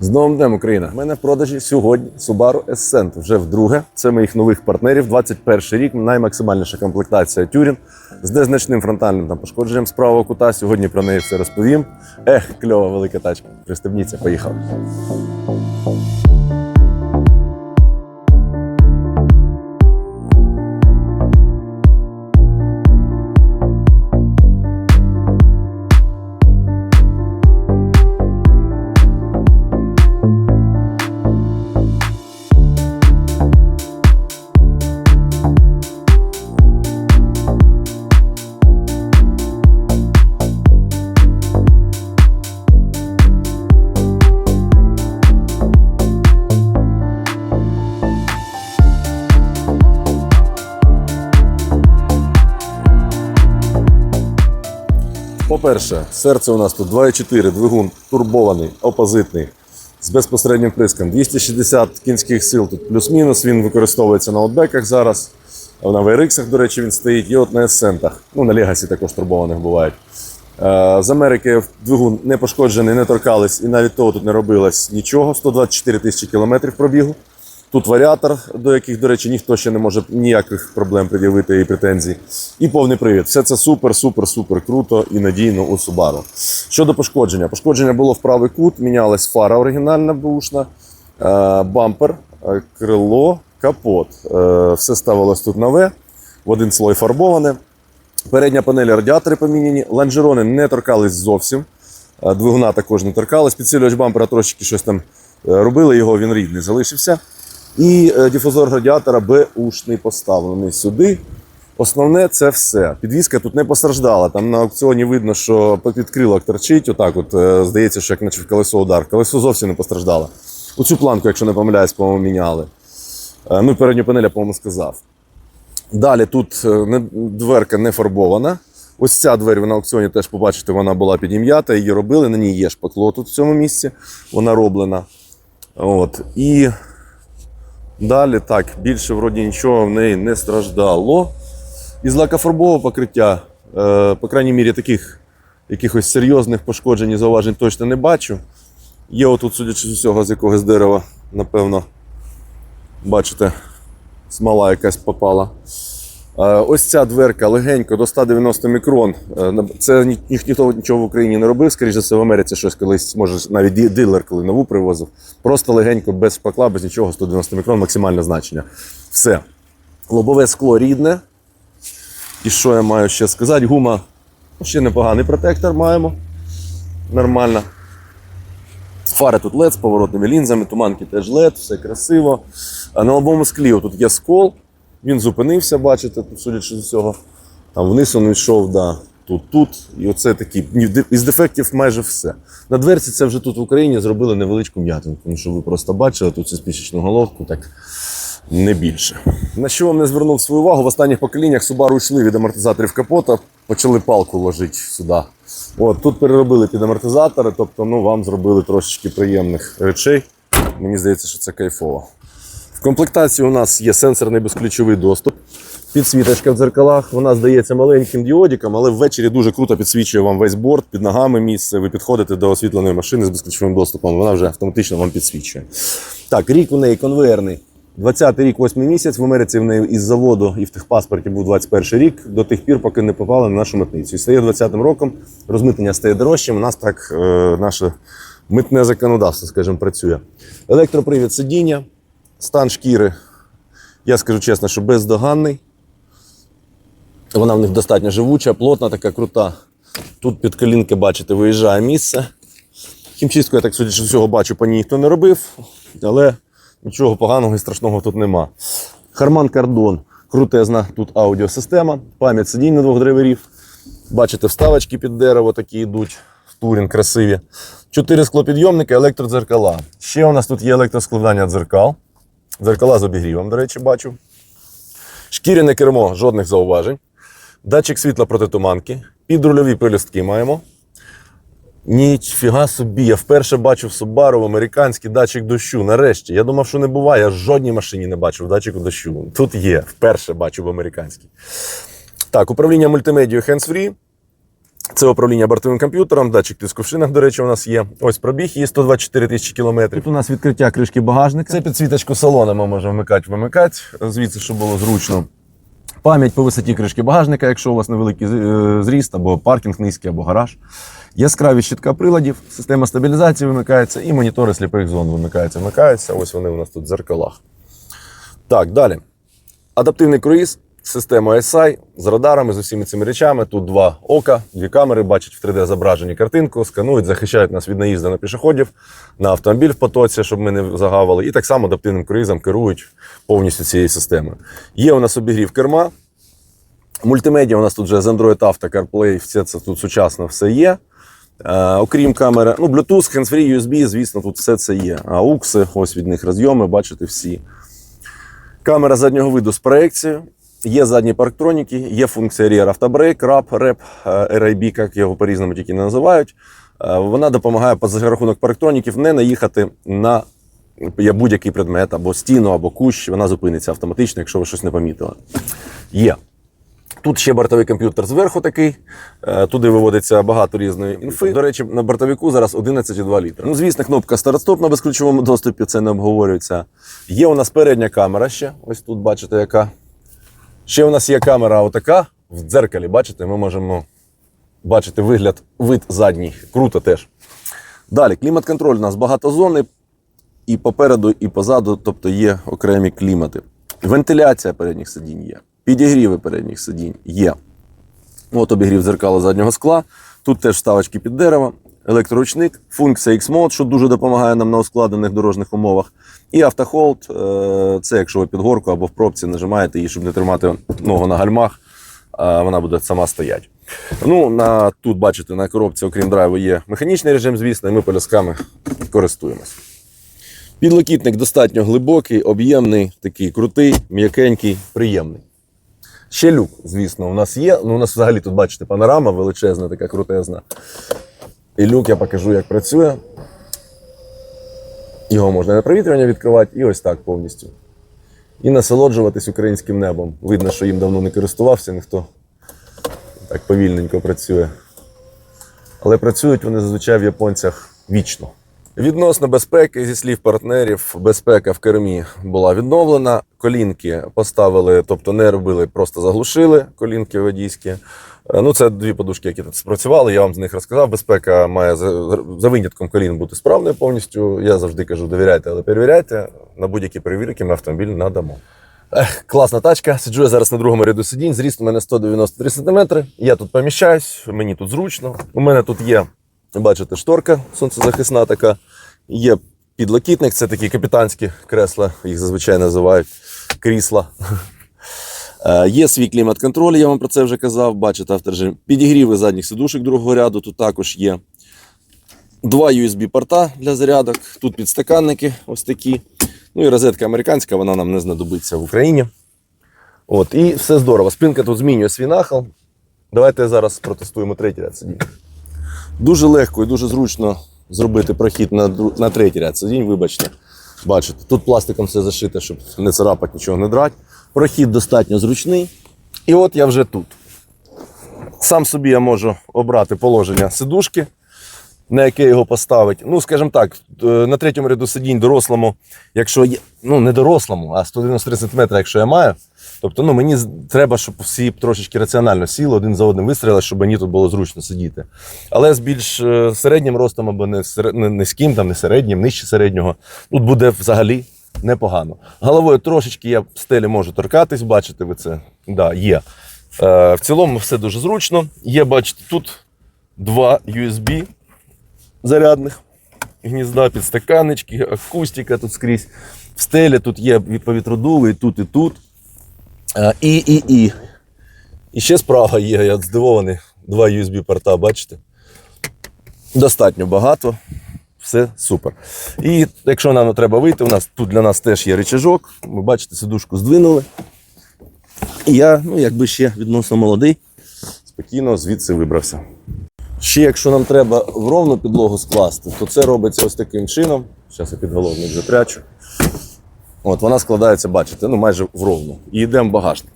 З новим днем Україна! У мене в продажі сьогодні Subaru Ascent. Вже вдруге. Це моїх нових партнерів. 21 рік. Наймаксимальніша комплектація Тюрін з незначним фронтальним там пошкодженням з правого кута. Сьогодні про неї все розповім. Ех, кльова велика тачка. Пристебніться, поїхав. По-перше, серце у нас тут 2,4, двигун турбований, опозитний, з безпосереднім приском. 260 кінських сил тут плюс-мінус. Він використовується на аутбеках зараз. На VRX, до речі, він стоїть. І от на есентах. Ну, на Legacy також турбованих бувають. Е, З Америки двигун не пошкоджений, не торкались, і навіть того тут не робилось нічого. 124 тисячі кілометрів пробігу. Тут варіатор, до яких, до речі, ніхто ще не може ніяких проблем пред'явити і претензій. І повний привід. Все це супер, супер, супер круто і надійно у Subaru. Щодо пошкодження, пошкодження було в правий кут, мінялась фара оригінальна бушна, е, бампер, е, крило, капот. Е, Все ставилось тут нове, в один слой фарбоване. Передня панель радіатори поміняні, лонжерони не торкались зовсім. Двигуна також не торкались. Підсилювач бампера трошки щось там робили, його він рідний залишився. І е, дифузор радіатора Б-ушний поставлений сюди. Основне це все. Підвізка тут не постраждала. Там на аукціоні видно, що під крилок торчить. Отак, от е, здається, що як наче в колесо удар. Колесо зовсім не постраждало. Оцю планку, якщо не помиляюсь, по-моєму, міняли. Е, Ну передню панель, я, по-моєму, сказав. Далі тут дверка не фарбована. Ось ця двері ви на аукціоні теж побачите, вона була підім'ята, її робили. На ній є шпакло тут в цьому місці. Вона роблена. От. І далі так, більше вроді нічого в неї не страждало. Із лакофарбового покриття, е, по крайній мірі, таких якихось серйозних пошкоджень і зауважень точно не бачу. Є отут, судячи з усього, з якогось дерева, напевно, бачите, смола якась попала. Е, Ось ця дверка легенько до 190 мікрон. Е, Це ні, ні- ніхто нічого в Україні не робив. Скоріше за все, в Америці щось колись, може, навіть дилер, коли нову привозив. Просто легенько, без шпакла, без нічого, 190 мікрон, максимальне значення. Все. Лобове скло рідне. І що я маю ще сказати? Гума ще непоганий протектор маємо. Нормально. Фари тут LED з поворотними лінзами, туманки теж LED, все красиво. А на лобовому склі тут є скол. Він зупинився, бачите, тут, судячи з усього. Там вниз він йшов, да, тут, тут. І оце такі. Із дефектів майже все. На дверці це вже тут в Україні зробили невеличку м'ятинку, тому що ви просто бачили тут цю спічечну головку, так не більше. На що вам не звернув свою увагу? В останніх поколіннях Subaru йшли від амортизаторів капота, почали палку ложити сюди. От, тут переробили під амортизатори, тобто ну, вам зробили трошечки приємних речей. Мені здається, що це кайфово. В комплектації у нас є сенсорний безключовий доступ, підсвіточка в дзеркалах. Вона здається маленьким діодиком, але ввечері дуже круто підсвічує вам весь борт, під ногами місце. Ви підходите до освітленої машини з безключовим доступом, вона вже автоматично вам підсвічує. Так, рік у неї конвейерний. 20-й рік, 8 місяць. В Америці в неї із заводу і в техпаспорті був 21 рік до тих пір, поки не попали на нашу митницю. І стає 20-м роком, розмитнення стає дорожчим. У нас так е, наше митне законодавство, скажімо, працює. Електропривід сидіння, стан шкіри, я скажу чесно, що бездоганний. Вона в них достатньо живуча, плотна, така крута. Тут під колінки, бачите, виїжджає місце. Хімчистку, я так судячи всього бачу, по ній ніхто не робив, але нічого поганого і страшного тут нема. Харман Кардон, крутезна тут аудіосистема, пам'ять сидінь на двох драйверів. Бачите, вставочки під дерево такі йдуть, турін красиві. Чотири склопідйомники, електродзеркала. Ще у нас тут є електроскладання дзеркал. Дзеркала з обігрівом, до речі, бачу. Шкіряне кермо, жодних зауважень. Датчик світла проти туманки. Підрульові пелюстки маємо. Ніфіга собі, я вперше бачив Subaru американський датчик дощу. Нарешті. Я думав, що не буває. Я жодній машині не бачив датчику дощу. Тут є, вперше бачив американський. Так, управління мультимедією hands-free. Це управління бортовим комп'ютером, датчик тиску в шинах, до речі, у нас є. Ось пробіг є 124 тисячі кілометрів. Тут у нас відкриття кришки багажника. Це підсвіточку салона ми можемо вмикати, вимикати, звідси, щоб було зручно. Пам'ять по висоті кришки багажника, якщо у вас невеликий е, зріст, або паркінг низький, або гараж. Яскраві щитка приладів, система стабілізації вимикається, і монітори сліпих зон вимикаються. Вмикаються. Ось вони у нас тут в дзеркалах. Так, далі. Адаптивний круїз, система SI з радарами, з усіма цими речами. Тут два ока, дві камери, бачать в 3D зображені картинку, сканують, захищають нас від наїзду на пішоходів, на автомобіль в потоці, щоб ми не загавили. І так само адаптивним круїзом керують повністю цією системою. Є у нас обігрів керма. Мультимедіа у нас тут вже з Android Auto, CarPlay, все це тут сучасно все є. Е, окрім камери, ну, Bluetooth, hands-free, USB, звісно, тут все це є. AUX, ось від них розйоми, бачите всі. Камера заднього виду з проекцією. Є задні парктроніки, є функція Rear Автобрейк, REP, е, RIB, як його по-різному тільки не називають. Е, Вона допомагає за рахунок парктроніків не наїхати на будь-який предмет, або стіну, або кущ. Вона зупиниться автоматично, якщо ви щось не помітили. Є. Тут ще бортовий комп'ютер зверху такий. Е, Туди виводиться багато різної інфи. До речі, на бортовику зараз 11,2 літра. Ну, звісно, кнопка старт-стоп на безключовому доступі, це не обговорюється. Є у нас передня камера ще. Ось тут бачите, яка. Ще у нас є камера отака в дзеркалі. Бачите, ми можемо бачити вигляд, вид задній. Круто теж. Далі, клімат-контроль у нас багатозонний. І попереду, і позаду, тобто є окремі клімати. Вентиляція передніх сидінь є. Підігріви передніх сидінь є. От обігрів дзеркала заднього скла. Тут теж вставочки під дерево, електроручник, функція X-Mode, що дуже допомагає нам на ускладнених дорожніх умовах. І автохолд е, це якщо ви під горку або в пробці нажимаєте її, щоб не тримати ногу на гальмах, а вона буде сама стояти. Ну, на, тут, бачите, на коробці, окрім драйву, є механічний режим, звісно, і ми полюсками користуємося. Підлокітник достатньо глибокий, об'ємний, такий крутий, м'якенький, приємний. Ще люк, звісно, у нас є. Ну, у нас взагалі тут, бачите, панорама величезна, така крутезна. І люк я покажу, як працює. Його можна на провітрювання відкривати і ось так повністю. І насолоджуватись українським небом. Видно, що їм давно не користувався, ніхто так повільненько працює. Але працюють вони зазвичай в японцях вічно. Відносно безпеки, зі слів партнерів, безпека в кермі була відновлена. Колінки поставили, тобто не робили, просто заглушили колінки водійські. Е, Ну, це дві подушки, які тут спрацювали. Я вам з них розказав. Безпека має за, винятком колін бути справною повністю. Я завжди кажу, довіряйте, але перевіряйте. На будь-які перевірки ми автомобіль надамо. Ех, класна тачка. Сиджу я зараз на другому ряду сидінь. Зріст у мене 193 см. Я тут поміщаюсь, мені тут зручно. У мене тут є, бачите, шторка сонцезахисна така. Є підлокітник, це такі капітанські кресла, їх зазвичай називають крісла. Е, Є свій клімат-контроль, я вам про це вже казав. Бачите, авторежим. Підігріви задніх сидушок другого ряду. Тут також є два USB-порта для зарядок. Тут підстаканники ось такі. Ну і розетка американська, вона нам не знадобиться в Україні. От, і все здорово. Спинка тут змінює свій нахил. Давайте зараз протестуємо третій ряд сидінь. Дуже легко і дуже зручно зробити прохід на, на третій ряд сидінь, вибачте. Бачите, тут пластиком все зашите, щоб не царапати, нічого не драти. Прохід достатньо зручний. І от я вже тут. Сам собі я можу обрати положення сидушки, на яке його поставити. Ну, скажімо так, е, на третьому ряду сидінь дорослому, якщо є, ну не дорослому, а 193 см, якщо я маю. Тобто, ну мені треба, щоб всі трошечки раціонально сіли, один за одним вистріли, щоб мені тут було зручно сидіти. Але з більш е, середнім ростом або не, низьким, там, не середнім, нижче середнього, тут буде взагалі непогано. Головою трошечки я стелі можу торкатись, бачите ви це? Да, є. Е, в цілому все дуже зручно. Є, бачите, тут два USB зарядних гнізда, підстаканнички, акустика тут скрізь. В стелі тут є повітродуви і тут, і тут. Е, І, і, і. І ще справа є, я здивований. Два USB-порта, бачите? Достатньо багато. Все супер. І якщо нам треба вийти, у нас тут для нас теж є рычажок. Ви бачите, сидушку здвинули. І я, ну, якби ще відносно молодий, спокійно звідси вибрався. Ще якщо нам треба в ровну підлогу скласти, то це робиться ось таким чином. Зараз я підголовник вже прячу. От вона складається, бачите, ну майже в ровну. І йдемо в багажник.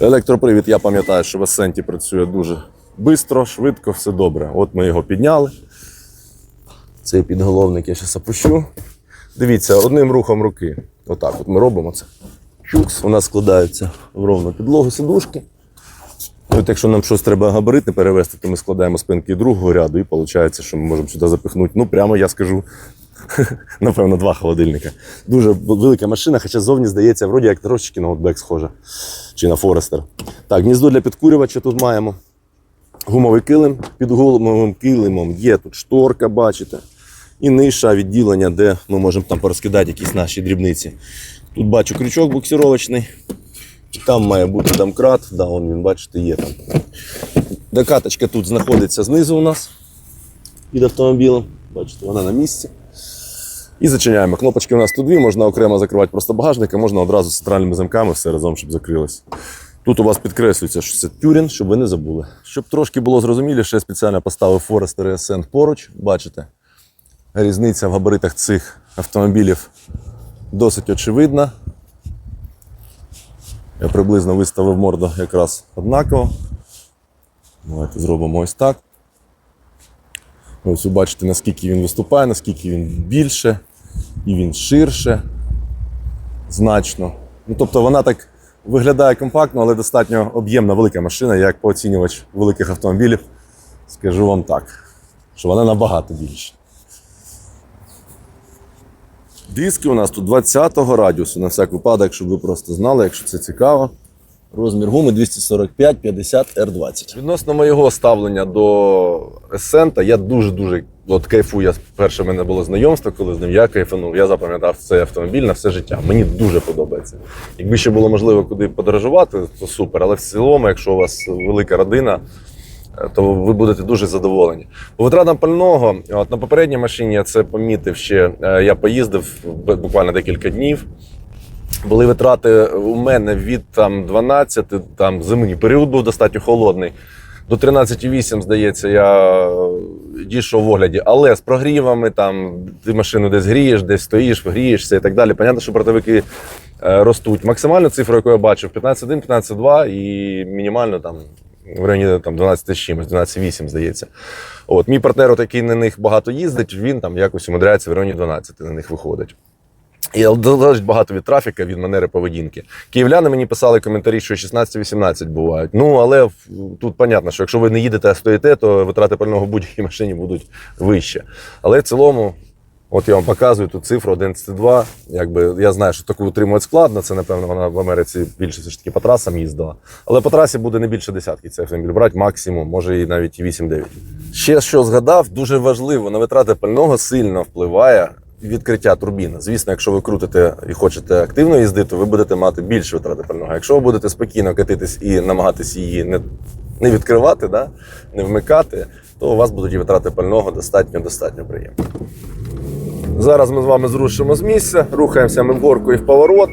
Електропривід, я пам'ятаю, що в Асенті працює дуже, Бистро, швидко, все добре. От ми його підняли. Цей підголовник я зараз опущу. Дивіться, одним рухом руки. Отак от ми робимо це. Чукс. У нас складаються в ровну підлогу сидушки. От якщо нам щось треба габаритне перевести, то ми складаємо спинки другого ряду, і виходить, що ми можемо сюди запихнути. Ну, прямо я скажу, напевно, два холодильника. Дуже велика машина, хоча зовні здається, вроді як трошечки на Outback схожа. Чи на Форестер. Так, гніздо для підкурювача тут маємо. Гумовий килим. Під гумовим килимом є тут шторка, бачите. І ниша відділення, де ми можемо там порозкидати якісь наші дрібниці. Тут бачу крючок буксировочний. Там має бути домкрат, да, он він, бачите, є там. Докаточка тут знаходиться знизу у нас під автомобілем. Бачите, вона на місці. І зачиняємо. Кнопочки у нас тут дві, можна окремо закривати просто багажник, а можна одразу з центральними замками все разом, щоб закрилось. Тут у вас підкреслюється, що це тюрін, щоб ви не забули. Щоб трошки було зрозуміліше, спеціально поставив Forester ESN поруч. Бачите, різниця в габаритах цих автомобілів досить очевидна. Я приблизно виставив морду якраз однаково. Давайте зробимо ось так. Ось ви бачите, наскільки він виступає, наскільки він більше і він ширше значно. Ну, тобто вона так виглядає компактно, але достатньо об'ємна велика машина, як пооцінювач великих автомобілів. Скажу вам так, що вона набагато більша. Диски у нас тут 20-го радіусу, на всяк випадок, щоб ви просто знали, якщо це цікаво. Розмір гуми 245 50 R20. Відносно моєго ставлення до Есента, я дуже-дуже от кайфую. Я перше в мене було знайомство, коли з ним я кайфанув. Я запам'ятав цей автомобіль на все життя. Мені дуже подобається. Якби ще було можливо куди подорожувати, то супер. Але в цілому, якщо у вас велика родина, е, то ви будете дуже задоволені. По витратам пального, от на попередній машині я це помітив ще. е, Я поїздив буквально декілька днів. Були витрати у мене від там 12, там зимний період був достатньо холодний. До 13,8, здається, я е, дійшов в огляді. Але з прогрівами, там ти машину десь грієш, десь стоїш, грієшся і так далі. Понятно, що бортовики е, ростуть. Максимальну цифру, яку я бачив, 15,1, 15,2 і мінімально там в районі там 12 з чимось, 12,8, здається. От мій партнер, от, який на них багато їздить, він там якось умудряється в районі 12 на них виходить. І залежить багато від трафіка, від манери поведінки. Київляни мені писали коментарі, що 16-18 бувають. Ну, але тут понятно, що якщо ви не їдете, а стоїте, то витрати пального будь-якій машині будуть вище. Але в цілому, от я вам показую ту цифру 11,2. Якби я знаю, що таку утримувати складно. Це, напевно, вона в Америці більше все ж таки по трасам їздила. Але по трасі буде не більше десятки цей автомобіль брати, максимум, може і навіть і 8-9. Ще що згадав, дуже важливо, на витрати пального сильно впливає відкриття турбіни. Звісно, якщо ви крутите і хочете активно їздити, ви будете мати більше витрати пального. Якщо ви будете спокійно катитись і намагатись її не, не відкривати, да? не вмикати, то у вас будуть і витрати пального достатньо достатньо приємні. Зараз ми з вами зрушимо з місця, рухаємося ми вгорку і в поворот.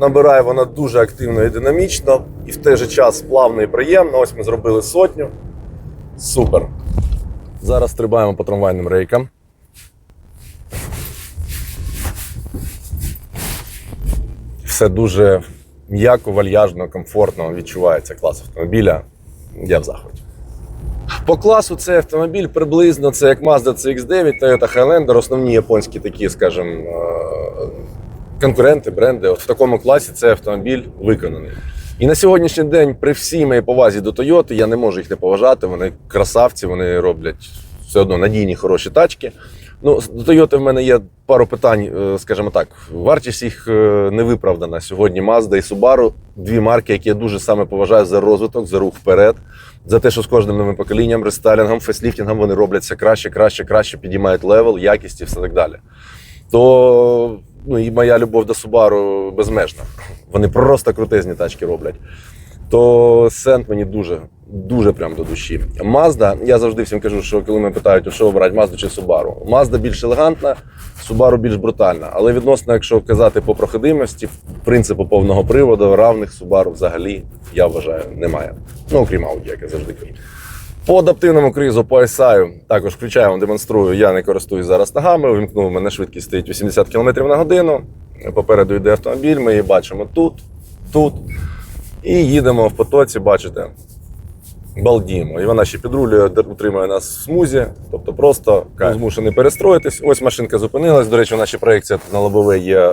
Набирає вона дуже активно і динамічно, і в той же час плавно і приємно. Ось ми зробили сотню. Супер. Зараз стрибаємо по трамвайним рейкам. Все дуже м'яко, вальяжно, комфортно відчувається клас автомобіля. Я в захваті. По класу цей автомобіль приблизно це як Mazda CX9, Toyota Highlander, основні японські такі, скажімо, е, конкуренти, бренди. От в такому класі цей автомобіль виконаний. І на сьогоднішній день, при всій моїй повазі до Toyota, я не можу їх не поважати. Вони красавці, вони роблять все одно надійні, хороші тачки. Ну, до Toyota в мене є пару питань, е, скажімо так. Вартість їх е, не виправдана. Сьогодні Mazda і Subaru дві марки, які я дуже саме поважаю за розвиток, за рух вперед, за те, що з кожним новим поколінням, рестайлінгом, фейсліфтингом вони роблять все краще, краще, краще, підіймають левел, якість і все так далі. То ну, і моя любов до Subaru безмежна. Вони просто крутезні тачки роблять. То Сент мені дуже, дуже прям до душі. Mazda, я завжди всім кажу, що коли мене питають, що обрати, Mazda чи Subaru. Mazda більш елегантна, Subaru більш брутальна. Але відносно, якщо казати по проходимості, принципу повного приводу, равних Subaru взагалі, я вважаю, немає. Ну, окрім Audi, як я завжди кажу. По адаптивному кризу по ISI також включаю, вам демонструю. Я не користуюсь зараз ногами. Увімкнув, у мене швидкість стоїть 80 км на годину. Попереду йде автомобіль, ми її бачимо тут, тут. І їдемо в потоці, бачите. балдіємо. І вона ще підрулює, утримує нас в смузі, тобто просто змушений перестроїтись. Ось машинка зупинилась. До речі, в нашій проєкції на лобове є е,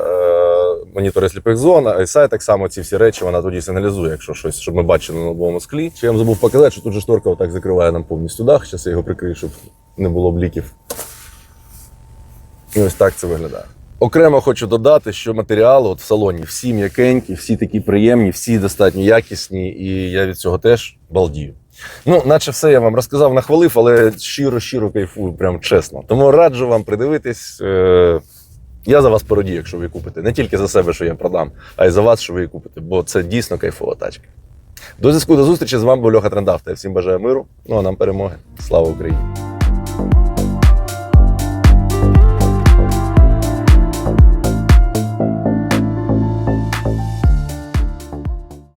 монітори сліпих зон, а ISI так само ці всі речі вона тоді сигналізує, якщо щось, щоб ми бачили на лобовому склі. Ще я вам забув показати, що тут же шторка отак закриває нам повністю дах. Зараз я його прикрию, щоб не було бліків. І ось так це виглядає. Окремо хочу додати, що матеріали от в салоні всі м'якенькі, всі такі приємні, всі достатньо якісні, і я від цього теж балдію. Ну, наче все я вам розказав, нахвалив, але щиро-щиро кайфую, прям чесно. Тому раджу вам придивитись. Е- я за вас порадію, якщо ви купите. Не тільки за себе, що я продам, а й за вас, що ви купите, бо це дійсно кайфова тачка. До зв'язку до зустрічі з вами був Льоха Трендавта. Я всім бажаю миру. Ну а нам перемоги. Слава Україні!